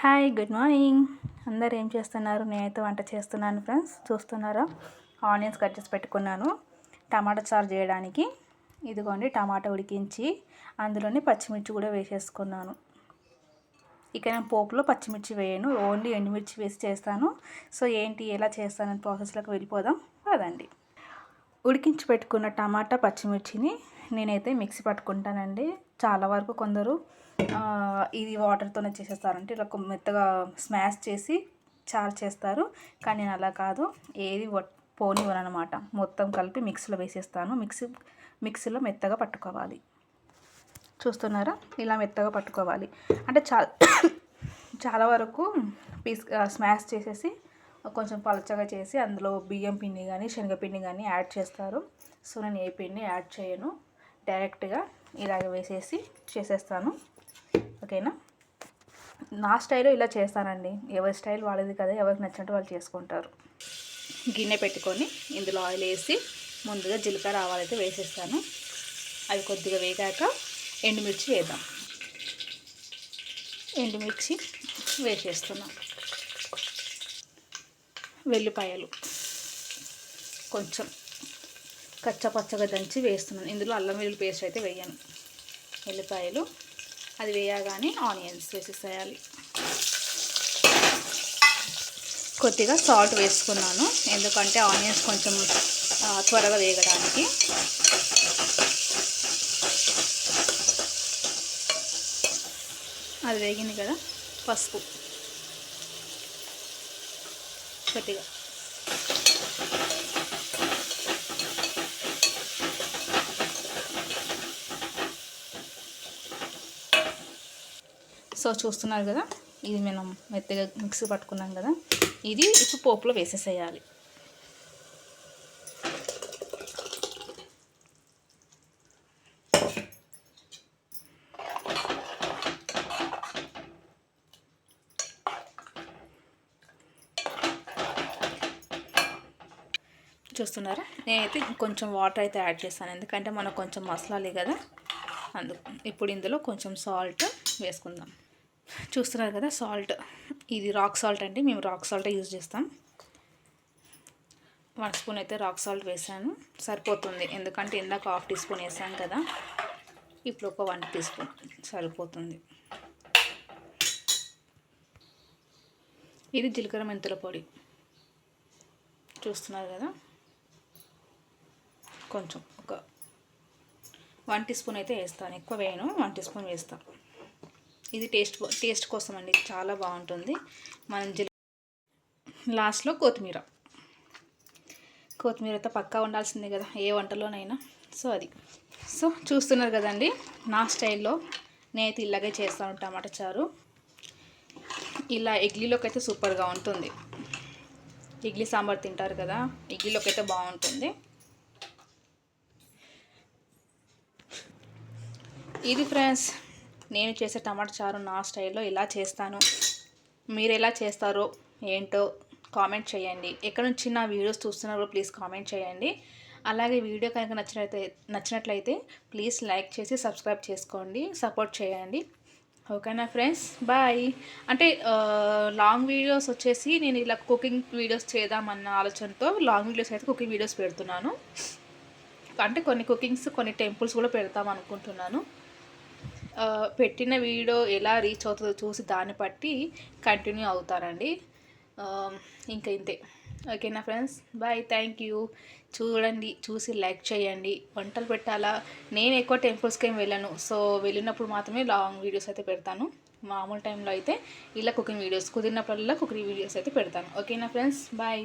Hi good morning అందరు ఏం చేస్తున్నారు? నేనైతే వంట చేస్తున్నాను ఫ్రెండ్స్ చూస్తున్నారా? ఆనియన్స్ కట్ చేసి పెట్టుకున్నాను. టమాటా చారు చేయడానికి. ఇదిగోండి టమాటా ఉడికించి అందులోనే పచ్చిమిర్చి కూడా వేసేసుకున్నాను. ఇక నేను పోపులో పచ్చిమిర్చి వేయను. ఓన్లీ ఎండుమిర్చి వేసి చేస్తాను. సో ఏంటి ఎలా చేస్తానని ప్రాసెస్లోకి వెళ్ళిపోదాం. అదండి ఉడికించి పెట్టుకున్న టమాటా పచ్చిమిర్చిని నేనైతే మిక్సీ పట్టుకుంటానండి. చాలా వరకు కొందరు ఇది వాటర్తోనే చేసేస్తారంటే ఇలా మెత్తగా స్మాష్ చేసి చారు చేస్తారు. కానీ నేను అలా కాదు. ఏది పోనివ్వనమాట మొత్తం కలిపి మిక్సీలో వేసేస్తాను. మిక్సీ మిక్సీలో మెత్తగా పట్టుకోవాలి. చూస్తున్నారా? ఇలా మెత్తగా పట్టుకోవాలి. అంటే చాలా చాలా వరకు పీస్ స్మాష్ చేసేసి కొంచెం పలచగా చేసి అందులో బియ్యం పిండి కానీ శనగపిండి కానీ యాడ్ చేస్తారు. సో నేను ఏ పిండి యాడ్ చేయను. డైరెక్ట్గా ఇలాగ వేసేసి చేసేస్తాను. ఓకేనా? నా స్టైల్లో ఇలా చేస్తానండి. ఎవరి స్టైల్ వాళ్ళది కదా ఎవరికి నచ్చినట్టు వాళ్ళు చేసుకుంటారు. గిన్నె పెట్టుకొని ఇందులో ఆయిల్ వేసి ముందుగా జీలకర్ర ఆవాలైతే వేసేస్తాను. అవి కొద్దిగా వేగాక ఎండుమిర్చి వేద్దాం. ఎండుమిర్చి వేసేస్తున్నాం వెల్లిపాయలు కొంచెం. కచ్చపచ్చగా దంచి వేస్తున్నాను. ఇందులో అల్లం వెల్లుల్లి పేస్ట్ అయితే వేయను. వెల్లిపాయలు. అది వేయగానే ఆనియన్స్ వేసేసేయాలి. కొద్దిగా సాల్ట్ వేసుకున్నాను. ఎందుకంటే ఆనియన్స్ కొంచెం త్వరగా వేగడానికి. అది వేగింది కదా పసుపు. కొద్దిగా. సో చూస్తున్నారు కదా ఇది మనం మెత్తగా మిక్సీ పట్టుకున్నాం కదా ఇది ఇప్పుడు పోపులో వేసేసేయాలి. చూస్తున్నారా? నేనైతే కొంచెం వాటర్ అయితే యాడ్ చేస్తాను ఎందుకంటే మనకు కొంచెం మసాలాలే కదా అందుకు ఇప్పుడు ఇందులో కొంచెం సాల్ట్ వేసుకుందాం. చూస్తున్నారు కదా సాల్ట్ ఇది రాక్ సాల్ట్ అండి మేము రాక్ సాల్ట్ యూజ్ చేస్తాం. వన్ స్పూన్ అయితే రాక్ సాల్ట్ వేసాను సరిపోతుంది. ఎందుకంటే ఇందాక హాఫ్ టీ స్పూన్ వేసాను కదా ఇప్పుడు ఒక వన్ టీ స్పూన్ సరిపోతుంది. ఇది జీలకర్ర మెంతుల పొడి. చూస్తున్నారు కదా? కొంచెం ఒక వన్ టీ స్పూన్ అయితే వేస్తాను ఎక్కువ వేయను వన్ టీ స్పూన్ వేస్తాను ఇది టేస్ట్ టేస్ట్ కోసం అండి చాలా బాగుంటుంది. మనం జిల్ లాస్ట్లో కొత్తిమీర. కొత్తిమీరతో పక్కా ఉండాల్సిందే కదా ఏ వంటలోనైనా. సో అది. సో చూస్తున్నారు కదండి నా స్టైల్లో నేనైతే ఇలాగే చేస్తాను టమాటా చారు. ఇలా ఇడ్లీలోకి అయితే సూపర్గా ఉంటుంది. ఇడ్లీ సాంబార్ తింటారు కదా ఇడ్లీలోకి అయితే బాగుంటుంది. ఇది ఫ్రెండ్స్ నేను చేసే టమాటా చారు నా స్టైల్లో ఇలా చేస్తాను. మీరు ఎలా చేస్తారో ఏంటో కామెంట్ చేయండి. ఎక్కడ నుంచి నా వీడియోస్ చూస్తున్నారో ప్లీజ్ కామెంట్ చేయండి. అలాగే వీడియో కనుక నచ్చినట్లయితే నచ్చినట్లయితే ప్లీజ్ లైక్ చేసి సబ్స్క్రైబ్ చేసుకోండి. సపోర్ట్ చేయండి. ఓకేనా ఫ్రెండ్స్ బాయ్. అంటే లాంగ్ వీడియోస్ వచ్చేసి నేను ఇలా కుకింగ్ వీడియోస్ చేద్దామన్న ఆలోచనతో లాంగ్ వీడియోస్ అయితే కుకింగ్ వీడియోస్ పెడుతున్నాను. అంటే కొన్ని కుకింగ్స్ కొన్ని టెంపుల్స్ కూడా పెడతాం అనుకుంటున్నాను. పెట్టిన వీడియో ఎలా రీచ్ అవుతుందో చూసి దాన్ని బట్టి కంటిన్యూ అవుతానండి ఇంకా ఇంతే. ఓకేనా ఫ్రెండ్స్? Bye thank you. చూడండి చూసి లైక్ చేయండి. వంటలు పెట్టాలా? నేను ఎక్కువ టెంపుల్స్కి ఏం వెళ్ళను. సో వెళ్ళినప్పుడు మాత్రమే లాంగ్ వీడియోస్ అయితే పెడతాను. మామూలు టైంలో అయితే ఇలా కుకింగ్ వీడియోస్ కుదిరినప్పుడల్లా కుకింగ్ వీడియోస్ అయితే పెడతాను. ఓకేనా ఫ్రెండ్స్? బాయ్.